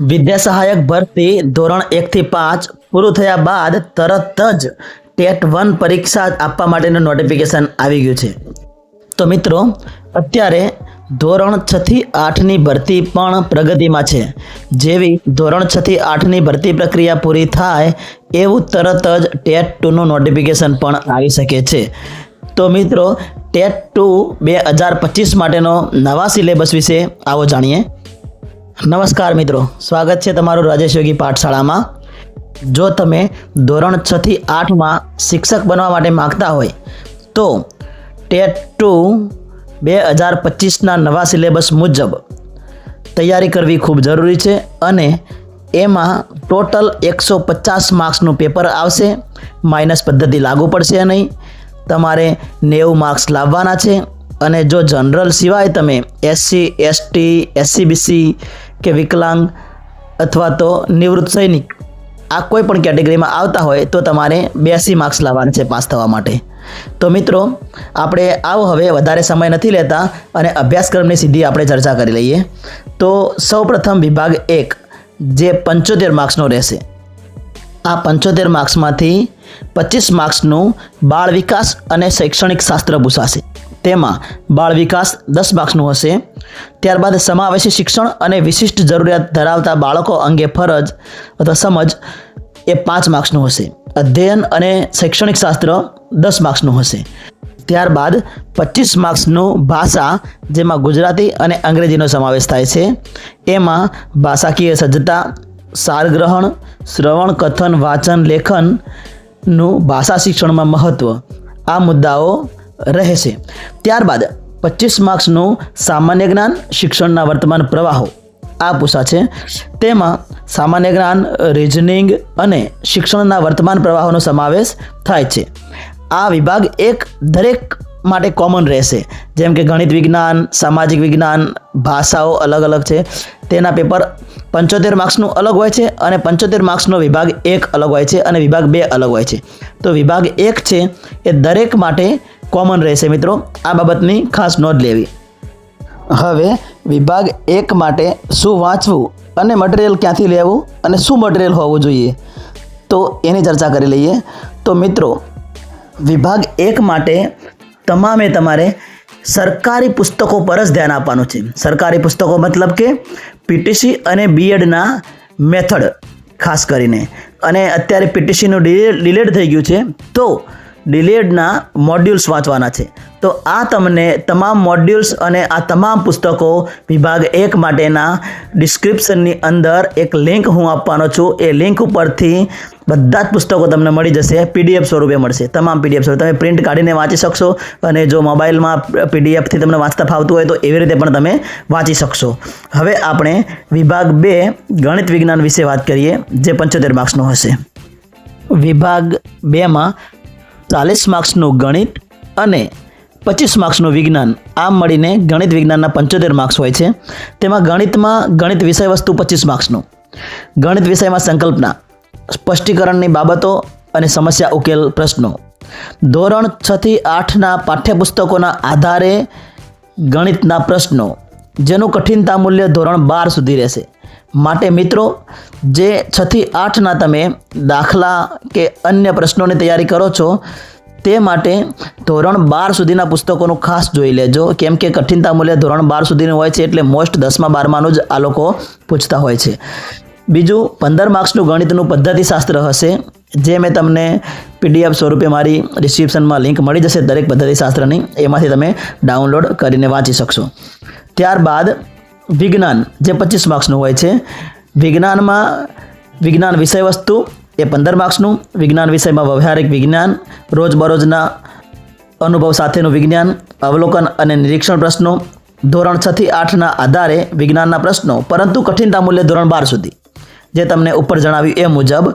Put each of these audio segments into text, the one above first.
વિદ્યા સહાયક ભરતી ધોરણ એકથી પાંચ પૂરું થયા બાદ તરત જ ટેટ વન પરીક્ષા આપવા માટેનું નોટિફિકેશન આવી ગયું છે. તો મિત્રો, અત્યારે ધોરણ છથી આઠની ભરતી પણ પ્રગતિમાં છે. જેવી ધોરણ છથી આઠની ભરતી પ્રક્રિયા પૂરી થાય એવું તરત જ ટેટ ટુનું નોટિફિકેશન પણ આવી શકે છે. તો મિત્રો, ટેટ ટુ બે હજાર પચીસ માટેનો નવા સિલેબસ વિશે આવો જાણીએ. નમસ્કાર મિત્રો, સ્વાગત છે તમારું રાજેશ યોગી પાઠશાળામાં. જો તમે ધોરણ છથી આઠમાં શિક્ષક બનવા માટે માગતા હોય, તો ટેટ ટુ બે હજાર પચીસના નવા સિલેબસ મુજબ તૈયારી કરવી ખૂબ જરૂરી છે અને એમાં ટોટલ એકસો પચાસ માર્ક્સનું પેપર આવશે. માઇનસ પદ્ધતિ લાગુ પડશે નહીં. તમારે નેવું માર્ક્સ લાવવાના છે. અને જો જનરલ સિવાય તમે એસસી એસટી એસસીબીસી કે વિકલાંગ અથવા તો નિવૃત્ત સૈનિક, આ કોઈ પણ કેટેગરીમાં આવતા હોય તો તમારે બ્યાસી માર્ક્સ લાવવાના છે પાસ થવા માટે. તો મિત્રો, આપણે આવો હવે વધારે સમય નથી લેતા અને અભ્યાસક્રમની સીધી આપણે ચર્ચા કરી લઈએ. તો સૌપ્રથમ વિભાગ એક, જે પંચોતેર માર્ક્સનો રહેશે. આ પંચોતેર માર્ક્સમાંથી પચીસ માર્ક્સનું બાળ વિકાસ અને શૈક્ષણિક શાસ્ત્ર પૂછાશે તેમાં બાળ વિકાસ દસ માર્ક્સનું હશે. ત્યારબાદ સમાવેશી શિક્ષણ અને વિશિષ્ટ જરૂરિયાત ધરાવતા બાળકો અંગે ફરજ અથવા સમજ એ પાંચ માર્ક્સનું હશે. અધ્યયન અને શૈક્ષણિક શાસ્ત્ર દસ માર્ક્સનું હશે. ત્યારબાદ પચીસ માર્ક્સનું ભાષા, જેમાં ગુજરાતી અને અંગ્રેજીનો સમાવેશ થાય છે. એમાં ભાષાકીય સજ્જતા, સારગ્રહણ, શ્રવણ, કથન, વાંચન, લેખનનું ભાષા શિક્ષણમાં મહત્ત્વ આ મુદ્દાઓ રહેશે. ત્યારબાદ પચીસ માર્ક્સનું સામાન્ય જ્ઞાન, શિક્ષણના વર્તમાન પ્રવાહો. આ પૂછાશે તેમાં સામાન્ય જ્ઞાન રિઝનિંગ અને શિક્ષણના વર્તમાન પ્રવાહોનો સમાવેશ થાય છે. આ વિભાગ એક દરેક માટે કોમન રહેશે. જેમ કે ગણિત વિજ્ઞાન, સામાજિક વિજ્ઞાન, ભાષાઓ અલગ અલગ છે. તેના પેપર પંચોતેર માર્ક્સનું અલગ હોય છે અને પંચોતેર માર્ક્સનો વિભાગ એક અલગ હોય છે અને વિભાગ બે અલગ હોય છે. તો વિભાગ એક છે એ દરેક માટે કોમન રહેશે મિત્રો. આ બાબતની ખાસ નોંધ લેવી. હવે વિભાગ એક માટે શું વાંચવું અને મટીરિયલ ક્યાંથી લેવું અને શું મટીરિયલ હોવું જોઈએ? તો એની ચર્ચા કરી લઈએ. તો મિત્રો, વિભાગ એક માટે તમામે તમારે સરકારી પુસ્તકો પર જ ધ્યાન આપવાનું છે. સરકારી પુસ્તકો મતલબ કે પીટીસી અને બીએડના મેથડ ખાસ કરીને. અને અત્યારે પીટીસીનું ડિલેટ થઈ ગયું છે. તો ડિલેડના મોડ્યુલ્સ વાંચવાના છે. તો આ તમને તમામ મોડ્યુલ્સ અને આ તમામ પુસ્તકો વિભાગ એક માટેના ડિસ્ક્રિપ્શનની અંદર એક લિંક હું આપવાનો છું. એ લિંક ઉપરથી બધા જ પુસ્તકો તમને મળી જશે. પીડીએફ સ્વરૂપે મળશે. તમામ પીડીએફ સ્વરૂપે. તમે પ્રિન્ટ કાઢીને વાંચી શકશો અને જો મોબાઈલમાં પીડીએફથી તમને વાંચતા ફાવતું હોય તો એવી રીતે પણ તમે વાંચી શકશો. હવે આપણે વિભાગ બે, ગણિત વિજ્ઞાન વિશે વાત કરીએ, જે પંચોતેર માર્ક્સનો હશે. વિભાગ બેમાં ચાલીસ માર્ક્સનું ગણિત અને પચીસ માર્ક્સનું વિજ્ઞાન. આમ મળીને ગણિત વિજ્ઞાનના પંચોતેર માર્ક્સ હોય છે. તેમાં ગણિતમાં ગણિત વિષય વસ્તુ પચીસ માર્ક્સનું. ગણિત વિષયમાં સંકલ્પના, સ્પષ્ટીકરણની બાબતો અને સમસ્યા ઉકેલ પ્રશ્નો. ધોરણ છથી આઠના પાઠ્યપુસ્તકોના આધારે ગણિતના પ્રશ્નો, જેનું કઠિનતા મૂલ્ય ધોરણ બાર સુધી રહેશે. માટે મિત્રો, જે છથી આઠના તમે દાખલા કે અન્ય પ્રશ્નોની તૈયારી કરો છો, તે માટે ધોરણ બાર સુધીના પુસ્તકોનું ખાસ જોઈ લેજો. કેમ કે કઠિનતા મૂલ્ય ધોરણ બાર સુધીનું હોય છે એટલે મોસ્ટ દસમા, બારમાનું જ આ લોકો પૂછતા હોય છે. બીજું, પંદર માર્ક્સનું ગણિતનું પદ્ધતિશાસ્ત્ર હશે, જે મેં તમને પીડીએફ સ્વરૂપે મારી ડિસ્ક્રિપ્શનમાં લિંક મળી જશે દરેક પદ્ધતિશાસ્ત્રની. એમાંથી તમે ડાઉનલોડ કરીને વાંચી શકશો. ત્યારબાદ વિજ્ઞાન, જે પચીસ માર્ક્સનું હોય છે. વિજ્ઞાનમાં વિજ્ઞાન વિષય વસ્તુ એ પંદર માર્ક્સનું. વિજ્ઞાન વિષયમાં વ્યવહારિક વિજ્ઞાન, રોજબરોજના અનુભવ સાથેનું વિજ્ઞાન, અવલોકન અને નિરીક્ષણ પ્રશ્નો. ધોરણ છથી આઠના આધારે વિજ્ઞાનના પ્રશ્નો, પરંતુ કઠિનતા મૂલ્ય ધોરણ બાર સુધી. જે તમને ઉપર જણાવ્યું એ મુજબ,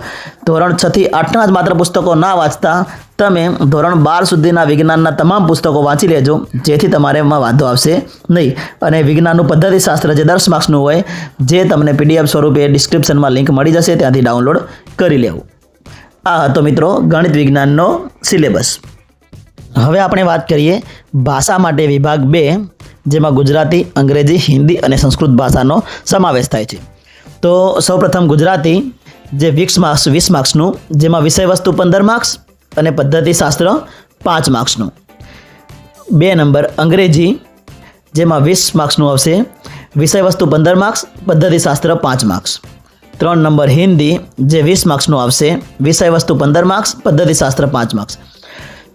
ધોરણ છથી આઠના જ માત્ર પુસ્તકો ના વાંચતા તમે ધોરણ બાર સુધીના વિજ્ઞાનના તમામ પુસ્તકો વાંચી લેજો, જેથી તમારે એમાં વાંધો આવશે નહીં. અને વિજ્ઞાનનું પદ્ધતિશાસ્ત્ર જે દસ માર્ક્સનું હોય, જે તમને પીડીએફ સ્વરૂપે ડિસ્ક્રિપ્શનમાં લિંક મળી જશે, ત્યાંથી ડાઉનલોડ કરી લેવું. આ હતો મિત્રો ગણિત વિજ્ઞાનનો સિલેબસ. હવે આપણે વાત કરીએ ભાષા માટે વિભાગ બે, જેમાં ગુજરાતી, અંગ્રેજી, હિન્દી અને સંસ્કૃત ભાષાનો સમાવેશ થાય છે. તો સૌપ્રથમ ગુજરાતી, જે વીસ માર્ક્સ, વીસ માર્ક્સનું, જેમાં વિષય વસ્તુ પંદર માર્ક્સ અને પદ્ધતિશાસ્ત્ર પાંચ માર્ક્સનું. બે નંબર, અંગ્રેજી, જેમાં વીસ માર્ક્સનું આવશે. વિષય વસ્તુ પંદર માર્ક્સ પદ્ધતિશાસ્ત્ર પાંચ માર્ક્સ. ત્રણ નંબર, હિન્દી, જે વીસ માર્ક્સનું આવશે. વિષય વસ્તુ પંદર માર્ક્સ પદ્ધતિશાસ્ત્ર પાંચ માર્ક્સ.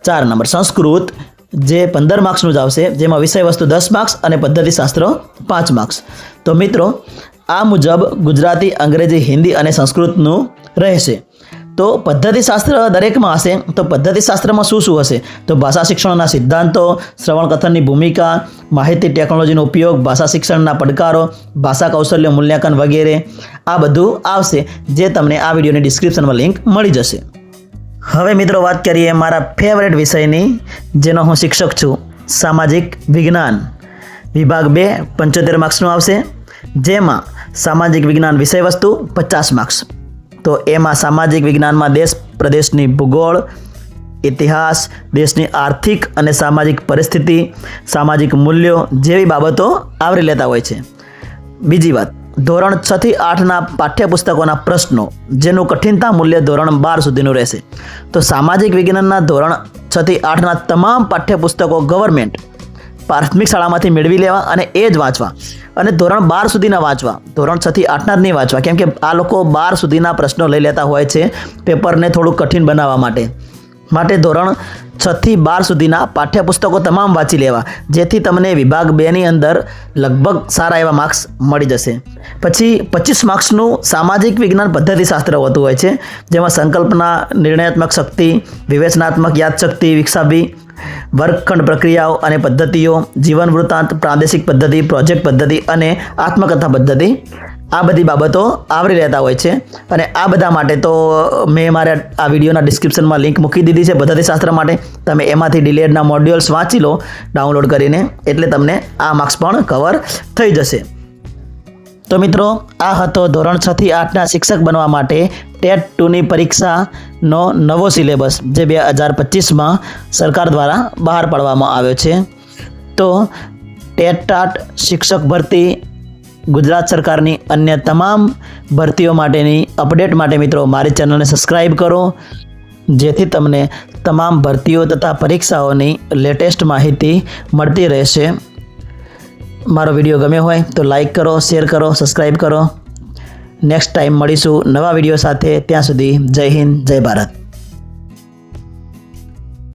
ચાર નંબર, સંસ્કૃત, જે પંદર માર્ક્સનું જ આવશે, જેમાં વિષય વસ્તુ દસ માર્ક્સ અને પદ્ધતિશાસ્ત્ર પાંચ માર્ક્સ. તો મિત્રો આ મુજબ ગુજરાતી, અંગ્રેજી, હિન્દી અને સંસ્કૃતનું રહેશે. તો પદ્ધતિશાસ્ત્ર દરેકમાં હશે, તો પદ્ધતિશાસ્ત્રમાં શું શું હશે? તો ભાષા શિક્ષણના સિદ્ધાંતો, શ્રવણ કથનની ભૂમિકા, માહિતી ટેકનોલોજીનો ઉપયોગ, ભાષા શિક્ષણના પડકારો, ભાષા કૌશલ્ય મૂલ્યાંકન વગેરે. આ બધું આવશે, જે તમને આ વિડીયોની ડિસ્ક્રિપ્શનમાં લિંક મળી જશે. હવે મિત્રો વાત કરીએ મારા ફેવરેટ વિષયની, જેનો હું શિક્ષક છું, સામાજિક વિજ્ઞાન. વિભાગ બે, પંચોતેર માર્ક્સનું આવશે. જેમાં સામાજિક વિજ્ઞાન વિષય વસ્તુ, પચાસ માર્ક્સ તો એમાં સામાજિક વિજ્ઞાનમાં દેશ, પ્રદેશની ભૂગોળ, ઇતિહાસ, દેશની આર્થિક અને સામાજિક પરિસ્થિતિ, સામાજિક મૂલ્યો જેવી બાબતો આવરી લેતા હોય છે. બીજી વાત, ધોરણ છ થી આઠના પાઠ્યપુસ્તકોના પ્રશ્નો, જેનું કઠિનતા મૂલ્ય ધોરણ બાર સુધીનું રહેશે. તો સામાજિક વિજ્ઞાનના ધોરણ છ થી આઠના તમામ પાઠ્યપુસ્તકો ગવર્મેન્ટ પ્રાથમિક શાળામાંથી મેળવી લેવા અને એ જ વાંચવા. અને ધોરણ બાર સુધીના વાંચવા. ધોરણ છ થી આઠના જ નહીં વાંચવા. કેમ કે આ લોકો બાર સુધીના પ્રશ્નો લઈ લેતા હોય છે પેપરને થોડું કઠિન બનાવવા માટે. માટે ધોરણ છ થી બાર સુધીના પાઠ્યપુસ્તકો તમામ વાંચી લેવા, જેથી તમને વિભાગ બેની અંદર લગભગ સારા એવા માર્ક્સ મળી જશે. પછી પચીસ માર્ક્સનું સામાજિક વિજ્ઞાન પદ્ધતિશાસ્ત્ર હોતું હોય છે, જેમાં સંકલ્પના, નિર્ણયાત્મક શક્તિ, વિવેચનાત્મક યાદશક્તિ વિકસાવવી વર્ગખંડ પ્રક્રિયાઓ અને પદ્ધતિઓ, જીવન વૃત્તાંત, પ્રાદેશિક પદ્ધતિ, પ્રોજેક્ટ પદ્ધતિ અને આત્મકથા પદ્ધતિ. આ બધી બાબતો આવરી રહેતા હોય છે. અને આ બધા માટે તો મેં મારા આ વિડીયોના ડિસ્ક્રિપ્શનમાં લિંક મૂકી દીધી છે પદ્ધતિશાસ્ત્ર માટે. તમે એમાંથી ડિલેડના મોડ્યુલ્સ વાંચી લો ડાઉનલોડ કરીને, એટલે તમને આ માર્ક્સ પણ કવર થઈ જશે. તો મિત્રો, આ હતો ધોરણ છથી આઠના શિક્ષક બનવા માટે ટેટ ટુની પરીક્ષાનો નવો સિલેબસ જે બે હજાર પચીસમાં સરકાર દ્વારા બહાર પાડવામાં આવ્યો છે. તો ટેટ ટાટ શિક્ષક ભરતી ગુજરાત સરકારની અન્ય તમામ ભરતીઓ માટેની અપડેટ માટે મિત્રો મારી ચેનલને સબસ્ક્રાઈબ કરો. જેથી તમને તમામ ભરતીઓ તથા પરીક્ષાઓની લેટેસ્ટ માહિતી મળતી રહેશે. મારો વીડિયો ગમ્યો હોય તો લાઇક કરો, શેર કરો સબસ્ક્રાઈબ કરો. નેક્સ્ટ ટાઈમ મળીશું નવા વીડિયો સાથે. ત્યાં સુધી જય હિન્દ, જય ભારત.